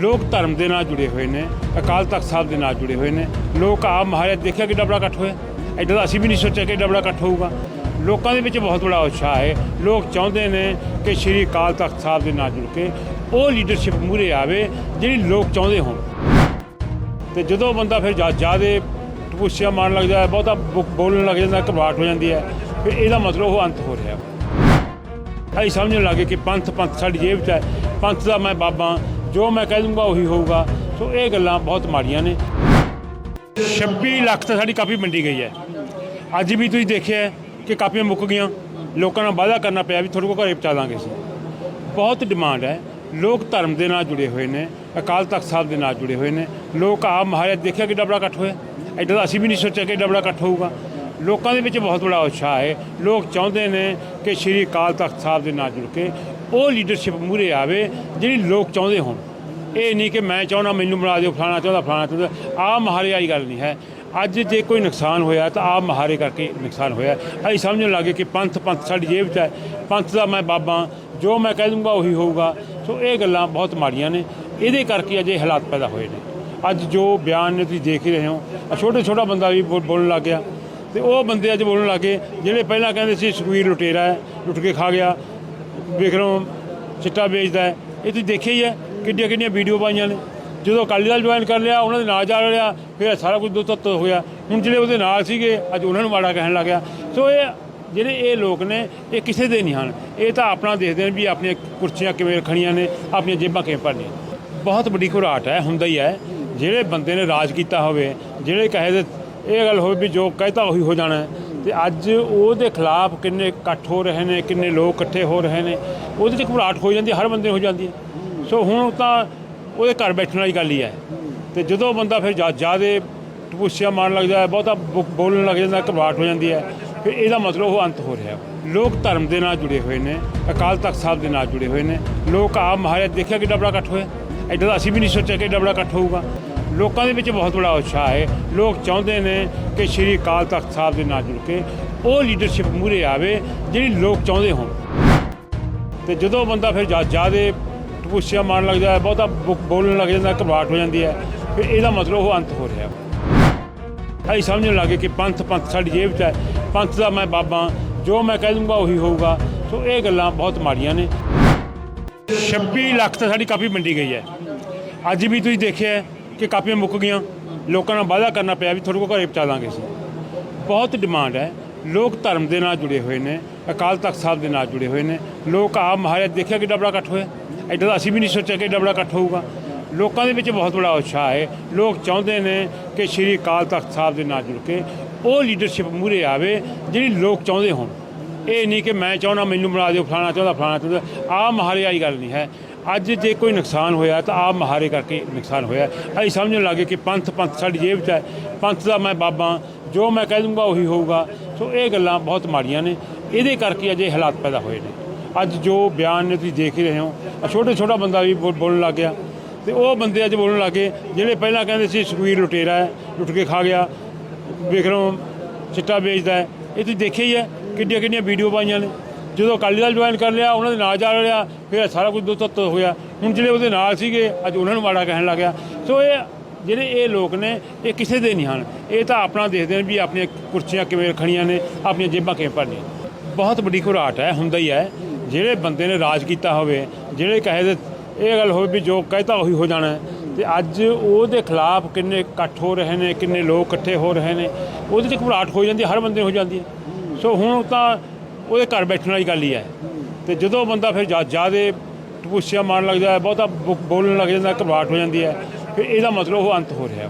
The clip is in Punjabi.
ਲੋਕ ਧਰਮ ਦੇ ਨਾਲ ਜੁੜੇ ਹੋਏ ਨੇ, ਅਕਾਲ ਤਖਤ ਸਾਹਿਬ ਦੇ ਨਾਲ ਜੁੜੇ ਹੋਏ ਨੇ। ਲੋਕ ਆਪ ਮਹਾਰਾਜ ਦੇਖਿਆ ਕਿ ਬੜਾ ਇਕੱਠ ਹੋਇਆ। ਐਡਾ ਤਾਂ ਅਸੀਂ ਵੀ ਨਹੀਂ ਸੋਚਿਆ ਕਿ ਬੜਾ ਇਕੱਠ ਹੋਊਗਾ। ਲੋਕਾਂ ਦੇ ਵਿੱਚ ਬਹੁਤ ਬੜਾ ਉਤਸ਼ਾਹ ਹੈ। ਲੋਕ ਚਾਹੁੰਦੇ ਨੇ ਕਿ ਸ਼੍ਰੀ ਅਕਾਲ ਤਖਤ ਸਾਹਿਬ ਦੇ ਨਾਲ ਜੁੜ ਕੇ ਉਹ ਲੀਡਰਸ਼ਿਪ ਮੂਹਰੇ ਆਵੇ, ਜਿਹੜੀ ਲੋਕ ਚਾਹੁੰਦੇ ਹੋਣ। ਤੇ ਜਦੋਂ ਬੰਦਾ ਫਿਰ ਜਿਆਦੇ ਟਪੂਸੀਆਂ ਮਾਰਨ ਲੱਗ ਜਾਂਦਾ, ਬਹੁਤਾ ਬੋ- ਬੋਲਣ ਲੱਗ ਜਾਂਦਾ, ਘਬਰਾਹਟ ਹੋ ਜਾਂਦੀ ਹੈ, ਫਿਰ ਇਹਦਾ ਮਤਲਬ ਉਹ ਅੰਤ ਹੋ ਰਿਹਾ। ਅਸੀਂ ਸਮਝਣ ਲੱਗੇ ਕਿ ਪੰਥ ਪੰਥ ਸਾਡੀ ਜੇਬ 'ਚ ਹੈ। ਪੰਥ ਦਾ ਮੈਂ ਬਾਬਾ ਜੋ ਮੈਂ ਕਹਿ ਦੂੰਗਾ ਉਹੀ ਹੋਊਗਾ। ਸੋ ਇਹ ਗੱਲਾਂ ਬਹੁਤ ਮਾੜੀਆਂ ਨੇ। 26 ਲੱਖ ਤਾਂ ਸਾਡੀ ਕਾਪੀ ਵੰਡੀ ਗਈ ਹੈ। ਅੱਜ ਵੀ ਤੁਸੀਂ ਦੇਖਿਆ ਕਿ ਕਾਪੀਆਂ ਮੁੱਕ ਗਈਆਂ। ਲੋਕਾਂ ਨਾਲ ਵਾਅਦਾ ਕਰਨਾ ਪਿਆ ਵੀ ਤੁਹਾਡੇ ਕੋਲ ਘਰੇ ਪਹੁੰਚਾ ਦਾਂਗੇ ਅਸੀਂ। ਬਹੁਤ ਡਿਮਾਂਡ ਹੈ। ਲੋਕ ਧਰਮ ਦੇ ਨਾਲ ਜੁੜੇ ਹੋਏ ਨੇ, ਅਕਾਲ ਤਖਤ ਸਾਹਿਬ ਦੇ ਨਾਲ ਜੁੜੇ ਹੋਏ ਨੇ। ਲੋਕ ਆਪ ਮਹਾਰਾਜ ਦੇਖਿਆ ਕਿ ਬੜਾ ਇਕੱਠ ਹੋਇਆ। ਐਡਾ ਤਾਂ ਅਸੀਂ ਵੀ ਨਹੀਂ ਸੋਚਿਆ ਕਿ ਡਬੜਾ ਇਕੱਠ ਹੋਊਗਾ। ਲੋਕਾਂ ਦੇ ਵਿੱਚ ਬਹੁਤ ਬੜਾ ਉਤਸ਼ਾਹ ਹੈ। ਲੋਕ ਚਾਹੁੰਦੇ ਨੇ ਕਿ ਸ਼੍ਰੀ ਅਕਾਲ ਤਖਤ ਸਾਹਿਬ ਦੇ ਨਾਲ ਜੁੜ ਕੇ ਉਹ ਲੀਡਰਸ਼ਿਪ ਮੂਹਰੇ ਆਵੇ, ਜਿਹੜੀ ਲੋਕ ਚਾਹੁੰਦੇ ਹੋਣ। ਇਹ ਨਹੀਂ ਕਿ ਮੈਂ ਚਾਹੁੰਦਾ ਮੈਨੂੰ ਬਣਾ ਦਿਓ, ਫਲਾਣਾ ਚਾਹੁੰਦਾ ਫਲਾਣਾ ਚਾਹੁੰਦਾ। ਆਹ ਮਹਾਰੇ ਆਈ ਗੱਲ ਨਹੀਂ ਹੈ। ਅੱਜ ਜੇ ਕੋਈ ਨੁਕਸਾਨ ਹੋਇਆ ਤਾਂ ਆਪ ਮਹਾਰੇ ਕਰਕੇ ਨੁਕਸਾਨ ਹੋਇਆ। ਅਸੀਂ ਸਮਝਣ ਲੱਗੇ ਕਿ ਪੰਥ ਪੰਥ ਸਾਡੀ ਜੇਬ 'ਚ ਹੈ। ਪੰਥ ਦਾ ਮੈਂ ਬਾਬਾ, ਜੋ ਮੈਂ ਕਹਿ ਦੂੰਗਾ ਉਹੀ ਹੋਊਗਾ। ਸੋ ਇਹ ਗੱਲਾਂ ਬਹੁਤ ਮਾੜੀਆਂ ਨੇ। ਇਹਦੇ ਕਰਕੇ ਅਜੇ ਹਾਲਾਤ ਪੈਦਾ ਹੋਏ ਨੇ। ਅੱਜ ਜੋ ਬਿਆਨ ਨੇ ਤੁਸੀਂ ਦੇਖ ਹੀ ਰਹੇ ਹੋ ਆ ਛੋਟੇ ਛੋਟਾ ਬੰਦਾ ਵੀ ਬੋਲ- ਬੋਲਣ ਲੱਗ ਗਿਆ। ਤੇ ਉਹ ਬੰਦੇ ਅੱਜ ਬੋਲਣ ਲੱਗੇ, ਜਿਹੜੇ ਪਹਿਲਾਂ ਕਹਿੰਦੇ ਸੀ ਸੁਖਵੀਰ ਲੁਟੇਰਾ ਹੈ, ਲੁੱਟ ਕੇ ਖਾ ਗਿਆ ਵਿਕਰਮ ਚਿੱਟਾ ਵੇਚਦਾ ਹੈ। ਇਹ ਤੁਸੀਂ ਦੇਖਿਆ ਹੀ ਹੈ ਕਿੱਡੀਆਂ ਕਿੱਡੀਆਂ ਵੀਡੀਓ ਪਾਈਆਂ ਨੇ। ਜਦੋਂ ਅਕਾਲੀ ਦਲ ਜੁਆਇਨ ਕਰ ਲਿਆ, ਉਹਨਾਂ ਦੇ ਨਾਲ ਜਾ ਰਿਹਾ, ਫਿਰ ਸਾਰਾ ਕੁਝ ਦੋ ਤੱਤ ਹੋ ਗਿਆ ਹੁਣ ਜਿਹੜੇ ਉਹਦੇ ਨਾਲ ਸੀਗੇ, ਅੱਜ ਉਹਨਾਂ ਨੂੰ ਮਾੜਾ ਕਹਿਣ ਲੱਗਿਆ। ਸੋ ਇਹ ਜਿਹੜੇ ਇਹ ਲੋਕ ਨੇ, ਇਹ ਕਿਸੇ ਦੇ ਨਹੀਂ ਹਨ। ਇਹ ਤਾਂ ਆਪਣਾ ਦੇਖਦੇ ਨੇ ਵੀ ਆਪਣੀਆਂ ਕੁਰਸੀਆਂ ਕਿਵੇਂ ਰੱਖਣੀਆਂ ਨੇ, ਆਪਣੀਆਂ ਜੇਬਾਂ ਕਿਵੇਂ ਭਰਨੀਆਂ। ਬਹੁਤ ਵੱਡੀ ਘੁਰਾਟ ਹੈ, ਹੁੰਦਾ ਹੀ ਹੈ। ਜਿਹੜੇ ਬੰਦੇ ਨੇ ਰਾਜ ਕੀਤਾ ਹੋਵੇ, ਜਿਹੜੇ ਕਹੇ ਦੇ ਇਹ ਗੱਲ ਹੋਵੇ ਵੀ ਜੋ ਕਹਿਤਾ ਉਹੀ ਹੋ ਜਾਣਾ ਹੈ। ਤੇ ਅੱਜ ਉਹਦੇ ਖਿਲਾਫ ਕਿੰਨੇ ਇਕੱਠ ਹੋ ਰਹੇ ਨੇ ਕਿੰਨੇ ਲੋਕ ਇਕੱਠੇ ਹੋ ਰਹੇ ਨੇ ਉਹਦੇ 'ਚ ਘਬਰਾਹਟ ਹੋ ਜਾਂਦੀ ਹੈ, ਹਰ ਬੰਦੇ ਨੂੰ ਹੋ ਜਾਂਦੀ ਹੈ। ਸੋ ਹੁਣ ਤਾਂ ਉਹਦੇ ਘਰ ਬੈਠਣ ਵਾਲੀ ਗੱਲ ਹੀ ਹੈ। ਤੇ ਜਦੋਂ ਬੰਦਾ ਫਿਰ ਜਿਆਦੇ ਟਪੂਸੀਆਂ ਮਾਰਨ ਲੱਗਦਾ ਜਾਂਦਾ ਬਹੁਤਾ ਬੋ- ਬੋਲਣ ਲੱਗ ਜਾਂਦਾ ਘਬਰਾਹਟ ਹੋ ਜਾਂਦੀ ਹੈ ਫਿਰ ਇਹਦਾ ਮਤਲਬ ਉਹ ਅੰਤ ਹੋ ਰਿਹਾ ਲੋਕ ਧਰਮ ਦੇ ਨਾਲ ਜੁੜੇ ਹੋਏ ਨੇ ਅਕਾਲ ਤਖਤ ਸਾਹਿਬ ਦੇ ਨਾਲ ਜੁੜੇ ਹੋਏ ਨੇ। ਲੋਕ ਆਪ ਮਹਾਰਾਜ ਦੇਖਿਆ ਕਿ ਬੜਾ ਇਕੱਠ ਹੋਇਆ। ਐਡਾ ਤਾਂ ਅਸੀਂ ਵੀ ਨਹੀਂ ਸੋਚਿਆ ਕਿ ਬੜਾ ਇਕੱਠ ਹੋਊਗਾ। ਲੋਕਾਂ ਦੇ ਵਿੱਚ ਬਹੁਤ ਬੜਾ ਉਤਸ਼ਾਹ ਹੈ। ਲੋਕ ਚਾਹੁੰਦੇ ਨੇ ਕਿ ਸ਼੍ਰੀ ਅਕਾਲ ਤਖਤ ਸਾਹਿਬ ਦੇ ਨਾਲ ਜੁੜ ਕੇ ਉਹ ਲੀਡਰਸ਼ਿਪ ਮੂਹਰੇ ਆਵੇ, ਜਿਹੜੀ ਲੋਕ ਚਾਹੁੰਦੇ ਹੋਣ। ਤੇ ਜਦੋਂ ਬੰਦਾ ਫਿਰ ਜਿਆਦੇ ਟਪੂਸੀਆਂ ਮਾਰਨ ਲੱਗ ਜਾਂਦਾ ਬਹੁਤਾ ਬੋ- ਬੋਲਣ ਲੱਗ ਜਾਂਦਾ, ਘਬਰਾਹਟ ਹੋ ਜਾਂਦੀ ਹੈ। ਫਿਰ ਇਹਦਾ ਮਤਲਬ ਉਹ ਅੰਤ ਹੋ ਰਿਹਾ। ਅਸੀਂ ਸਮਝਣ ਲੱਗੇ ਕਿ ਪੰਥ ਪੰਥ ਸਾਡੀ ਜੇਬ 'ਚ ਹੈ। ਪੰਥ ਦਾ ਮੈਂ ਬਾਬਾ ਜੋ ਮੈਂ ਕਹਿ ਦੂੰਗਾ ਉਹੀ ਹੋਊਗਾ। ਸੋ ਇਹ ਗੱਲਾਂ ਬਹੁਤ ਮਾੜੀਆਂ ਨੇ। 26 ਲੱਖ ਤਾਂ ਸਾਡੀ ਕਾਫੀ ਮੰਡੀ ਗਈ ਹੈ। ਅੱਜ ਵੀ ਤੁਸੀਂ ਦੇਖਿਆ ਕਿ ਕਾਪੀਆਂ ਮੁੱਕ ਗਈਆਂ। ਲੋਕਾਂ ਨਾਲ ਵਾਅਦਾ ਕਰਨਾ ਪਿਆ ਵੀ ਤੁਹਾਡੇ ਕੋਲ ਘਰੇ ਪਹੁੰਚਾ ਦਾਂਗੇ ਅਸੀਂ। ਬਹੁਤ ਡਿਮਾਂਡ ਹੈ। ਲੋਕ ਧਰਮ ਦੇ ਨਾਲ ਜੁੜੇ ਹੋਏ ਨੇ, ਅਕਾਲ ਤਖਤ ਸਾਹਿਬ ਦੇ ਨਾਲ ਜੁੜੇ ਹੋਏ ਨੇ। ਲੋਕ ਆਪ ਮਹਾਰਾਜ ਦੇਖਿਆ ਕਿ ਬੜਾ ਇਕੱਠ ਹੋਇਆ। ਐਡਾ ਤਾਂ ਅਸੀਂ ਵੀ ਨਹੀਂ ਸੋਚਿਆ ਕਿ ਬੜਾ ਇਕੱਠ ਹੋਊਗਾ। ਲੋਕਾਂ ਦੇ ਵਿੱਚ ਬਹੁਤ ਬੜਾ ਉਤਸ਼ਾਹ ਹੈ। ਲੋਕ ਚਾਹੁੰਦੇ ਨੇ ਕਿ ਸ਼੍ਰੀ ਅਕਾਲ ਤਖਤ ਸਾਹਿਬ ਦੇ ਨਾਲ ਜੁੜ ਕੇ ਉਹ ਲੀਡਰਸ਼ਿਪ ਮੂਹਰੇ ਆਵੇ, ਜਿਹੜੀ ਲੋਕ ਚਾਹੁੰਦੇ ਹੋਣ। ਇਹ ਨਹੀਂ ਕਿ ਮੈਂ ਚਾਹੁੰਦਾ, ਮੈਨੂੰ ਬਣਾ ਦਿਓ, ਫਲਾਣਾ ਚਾਹੁੰਦਾ ਫਲਾਣਾ ਚਾਹੁੰਦਾ। ਆਹ ਮਹਾਰੇ ਵਾਲੀ ਗੱਲ ਨਹੀਂ ਹੈ। ਅੱਜ ਜੇ ਕੋਈ ਨੁਕਸਾਨ ਹੋਇਆ ਤਾਂ ਆਪ ਮਹਾਰੇ ਕਰਕੇ ਨੁਕਸਾਨ ਹੋਇਆ। ਅਸੀਂ ਸਮਝਣ ਲੱਗੇ ਕਿ ਪੰਥ ਪੰਥ ਸਾਡੀ ਜੇਬ 'ਚ ਹੈ। ਪੰਥ ਦਾ ਮੈਂ ਬਾਬਾ, ਜੋ ਮੈਂ ਕਹਿ ਦੂੰਗਾ ਉਹੀ ਹੋਊਗਾ। ਸੋ ਇਹ ਗੱਲਾਂ ਬਹੁਤ ਮਾੜੀਆਂ ਨੇ। ਇਹਦੇ ਕਰਕੇ ਅਜੇ ਹਾਲਾਤ ਪੈਦਾ ਹੋਏ ਨੇ। ਅੱਜ ਜੋ ਬਿਆਨ ਨੇ ਤੁਸੀਂ ਦੇਖ ਰਹੇ ਹੋ। ਆ ਛੋਟੇ ਛੋਟਾ ਬੰਦਾ ਵੀ ਬੋ- ਬੋਲਣ ਲੱਗ ਗਿਆ। ਤੇ ਉਹ ਬੰਦੇ ਅੱਜ ਬੋਲਣ ਲੱਗੇ, ਜਿਹੜੇ ਪਹਿਲਾਂ ਕਹਿੰਦੇ ਸੀ ਸੁਖਵੀਰ ਲੁਟੇਰਾ ਹੈ, ਲੁੱਟ ਕੇ ਖਾ ਗਿਆ, ਵਿਕਰਮ ਚਿੱਟਾ ਵੇਚਦਾ ਹੈ। ਇਹ ਤੁਸੀਂ ਦੇਖਿਆ ਹੀ ਹੈ ਕਿੱਡੀਆਂ ਕਿੱਡੀਆਂ ਵੀਡੀਓ ਪਾਈਆਂ ਨੇ। ਜਦੋਂ ਅਕਾਲੀ ਦਲ ਜੁਆਇਨ ਕਰ ਲਿਆ ਉਹਨਾਂ ਦੇ ਨਾਲ ਜਾ ਰਿਹਾ ਫਿਰ ਸਾਰਾ ਕੁਝ ਦੋ ਤੱਤ ਹੋਇਆ ਹੁਣ ਜਿਹੜੇ ਉਹਦੇ ਨਾਲ ਸੀਗੇ ਅੱਜ ਉਹਨਾਂ ਨੂੰ ਮਾੜਾ ਕਹਿਣ ਲੱਗਿਆ। ਸੋ ਇਹ ਜਿਹੜੇ ਇਹ ਲੋਕ ਨੇ ਇਹ ਕਿਸੇ ਦੇ ਨਹੀਂ ਹਨ। ਇਹ ਤਾਂ ਆਪਣਾ ਦੇਖਦੇ ਨੇ ਵੀ ਆਪਣੀਆਂ ਕੁਰਸੀਆਂ ਕਿਵੇਂ ਰੱਖਣੀਆਂ ਨੇ ਆਪਣੀਆਂ ਜੇਬਾਂ ਕਿਵੇਂ ਭਰਨੀਆਂ। ਬਹੁਤ ਵੱਡੀ ਘੁਰਾਟ ਹੈ ਹੁੰਦਾ ਹੀ ਹੈ। ਜਿਹੜੇ ਬੰਦੇ ਨੇ ਰਾਜ ਕੀਤਾ ਹੋਵੇ ਜਿਹੜੇ ਕਹੇ ਦੇ ਇਹ ਗੱਲ ਹੋਵੇ ਵੀ ਜੋ ਕਹਿਤਾ ਉਹੀ ਹੋ ਜਾਣਾ ਹੈ। ਤੇ ਅੱਜ ਉਹਦੇ ਖਿਲਾਫ ਕਿੰਨੇ ਇਕੱਠ ਹੋ ਰਹੇ ਨੇ ਕਿੰਨੇ ਲੋਕ ਇਕੱਠੇ ਹੋ ਰਹੇ ਨੇ ਉਹਦੇ 'ਚ ਘਬਰਾਹਟ ਹੋ ਜਾਂਦੀ ਹੈ, ਹਰ ਬੰਦੇ ਹੋ ਜਾਂਦੀ ਹੈ। ਸੋ ਹੁਣ ਤਾਂ ਉਹਦੇ ਘਰ ਬੈਠਣ ਵਾਲੀ ਗੱਲ ਹੀ ਹੈ। ਤੇ ਜਦੋਂ ਬੰਦਾ ਫਿਰ ਜਿਆਦੇ ਟਪੂਸੀਆਂ ਮਾਰਨ ਲੱਗ ਜਾਂਦਾ ਬਹੁਤਾ ਬੋ- ਬੋਲਣ ਲੱਗ ਜਾਂਦਾ ਘਬਰਾਹਟ ਹੋ ਜਾਂਦੀ ਹੈ, ਫਿਰ ਇਹਦਾ ਮਤਲਬ ਉਹ ਅੰਤ ਹੋ ਰਿਹਾ